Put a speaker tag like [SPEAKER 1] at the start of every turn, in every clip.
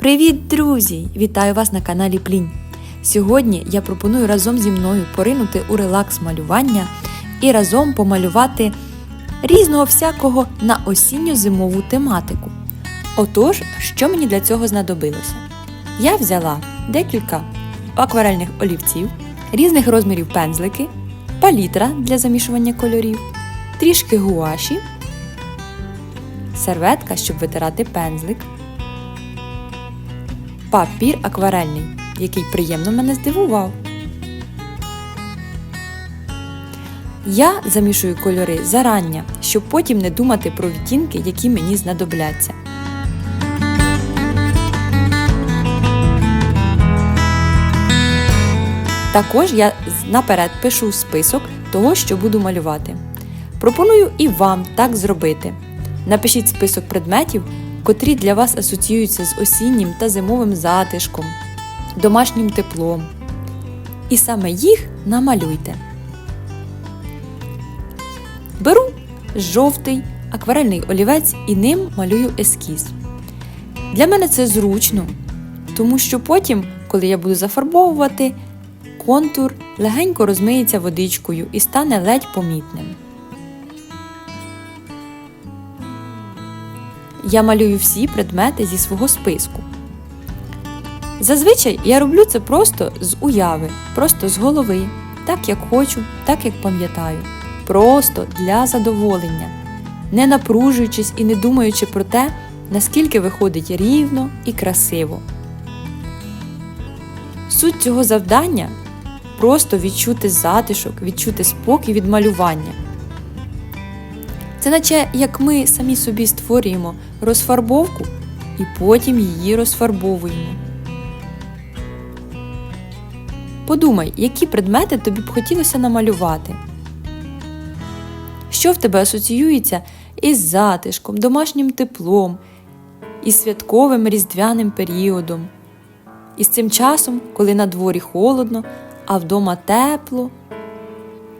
[SPEAKER 1] Привіт, друзі! Вітаю вас на каналі Плінь. Сьогодні я пропоную разом зі мною поринути у релакс малювання і разом помалювати різного всякого на осінньо-зимову тематику. Отож, що мені для цього знадобилося? Я взяла декілька акварельних олівців, різних розмірів пензлики, палітра для замішування кольорів, трішки гуаші, серветка, щоб витирати пензлик папір акварельний, який приємно мене здивував. Я замішую кольори зарання, щоб потім не думати про відтінки, які мені знадобляться. Також я наперед пишу список того, що буду малювати. Пропоную і вам так зробити. Напишіть список предметів, котрі для вас асоціюються з осіннім та зимовим затишком, домашнім теплом. І саме їх намалюйте. Беру жовтий акварельний олівець і ним малюю ескіз. Для мене це зручно, тому що потім, коли я буду зафарбовувати, контур легенько розмиється водичкою і стане ледь помітним. Я малюю всі предмети зі свого списку. Зазвичай я роблю це просто з уяви, просто з голови, так як хочу, так як пам'ятаю. Просто для задоволення, не напружуючись і не думаючи про те, наскільки виходить рівно і красиво. Суть цього завдання просто відчути затишок, відчути спокій від малювання. Це наче як ми самі собі створюємо розфарбовку і потім її розфарбовуємо. Подумай, які предмети тобі б хотілося намалювати. Що в тебе асоціюється із затишком, домашнім теплом, із святковим різдвяним періодом, із цим часом, коли на дворі холодно, а вдома тепло,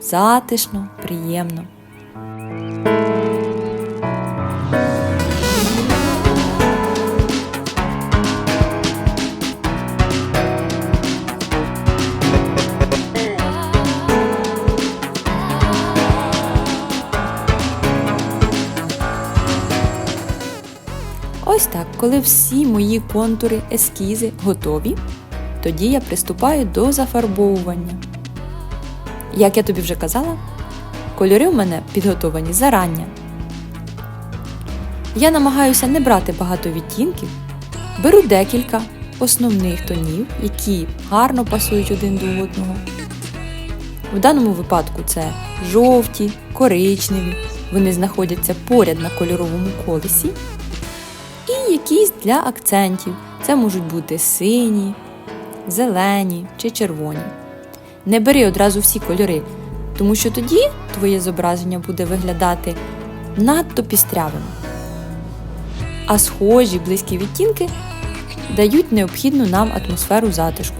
[SPEAKER 1] затишно, приємно. Коли всі мої контури, ескізи готові, тоді я приступаю до зафарбовування. Як я тобі вже казала, кольори в мене підготовані зарання. Я намагаюся не брати багато відтінків, беру декілька основних тонів, які гарно пасують один до одного. В даному випадку це жовті, коричневі, вони знаходяться поряд на кольоровому колесі. Якісь для акцентів. Це можуть бути сині, зелені чи червоні. Не бери одразу всі кольори, тому що тоді твоє зображення буде виглядати надто пістрявим. А схожі близькі відтінки дають необхідну нам атмосферу затишку.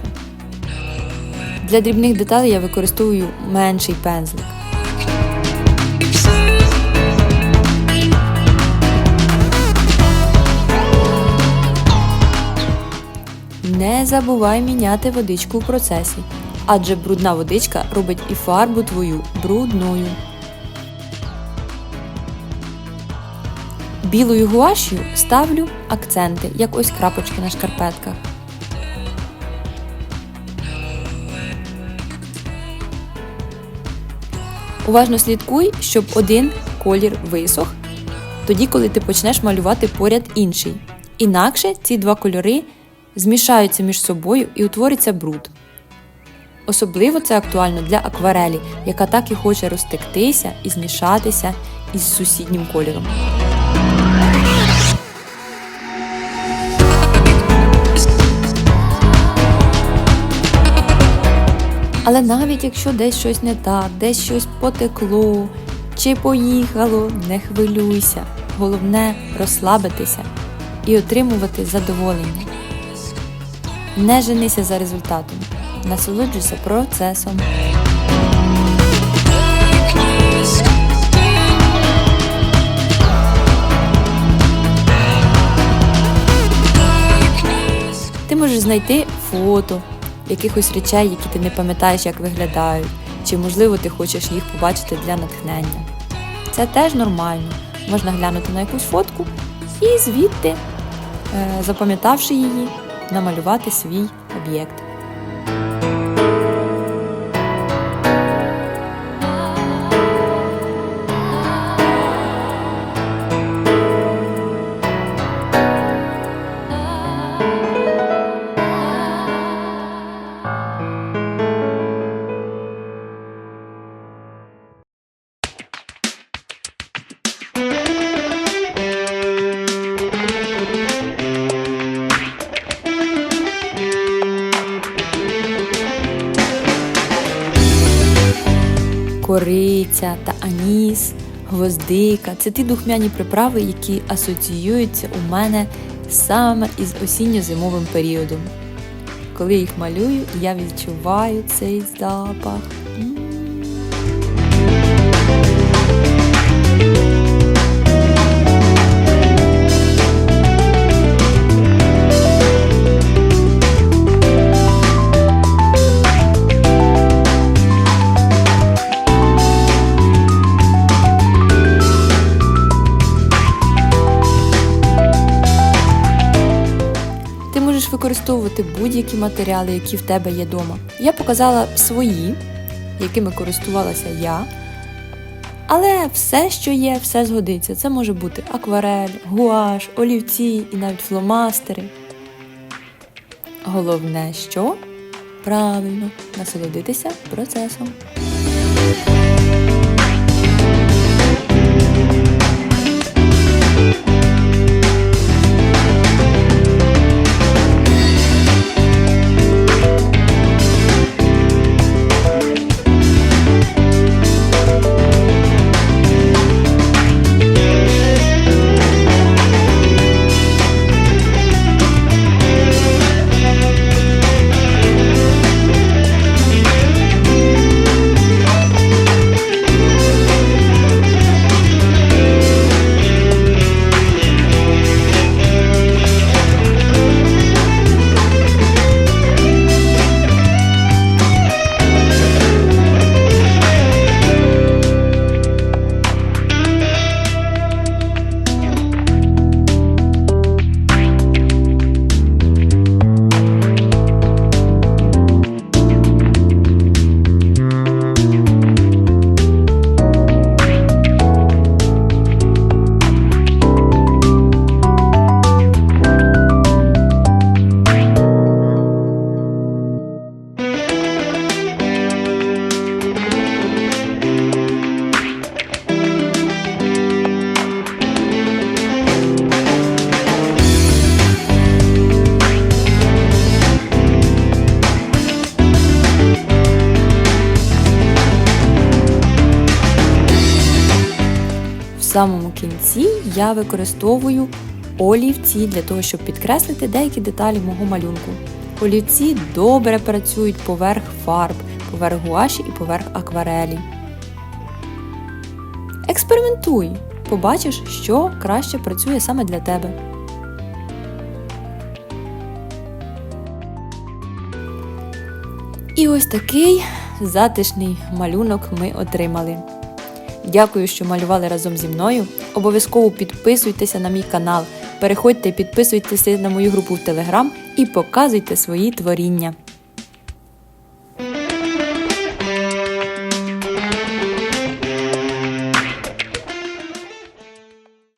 [SPEAKER 1] Для дрібних деталей я використовую менший пензлик. Забувай міняти водичку у процесі, адже брудна водичка робить і фарбу твою брудною. Білою гуашю ставлю акценти, як ось крапочки на шкарпетках. Уважно слідкуй, щоб один колір висох, тоді коли ти почнеш малювати поряд інший. Інакше ці два кольори змішаються між собою і утвориться бруд. Особливо це актуально для акварелі, яка так і хоче розтектися і змішатися із сусіднім кольором. Але навіть якщо десь щось не так, десь щось потекло чи поїхало, не хвилюйся. Головне розслабитися і отримувати задоволення. Не женися за результатом, насолоджуйся процесом. Ти можеш знайти фото якихось речей, які ти не пам'ятаєш, як виглядають, чи, можливо, ти хочеш їх побачити для натхнення. Це теж нормально. Можна глянути на якусь фотку і звідти, е, запам'ятавши її, намалювати свій об'єкт. Кориця та аніс, гвоздика це ті духмяні приправи, які асоціюються у мене саме із осінньо-зимовим періодом. Коли їх малюю, я відчуваю цей запах. Використовувати будь-які матеріали, які в тебе є вдома. Я показала свої, якими користувалася я. Але все, що є, все згодиться. Це може бути акварель, гуаш, олівці і навіть фломастери. Головне, що правильно насолодитися процесом. Самому кінці я використовую олівці для того, щоб підкреслити деякі деталі мого малюнку. Олівці добре працюють поверх фарб, поверх гуаші і поверх акварелі. Експериментуй! Побачиш, що краще працює саме для тебе. І ось такий затишний малюнок ми отримали. Дякую, що малювали разом зі мною. Обов'язково підписуйтеся на мій канал, переходьте, підписуйтеся на мою групу в Телеграм і показуйте свої творіння.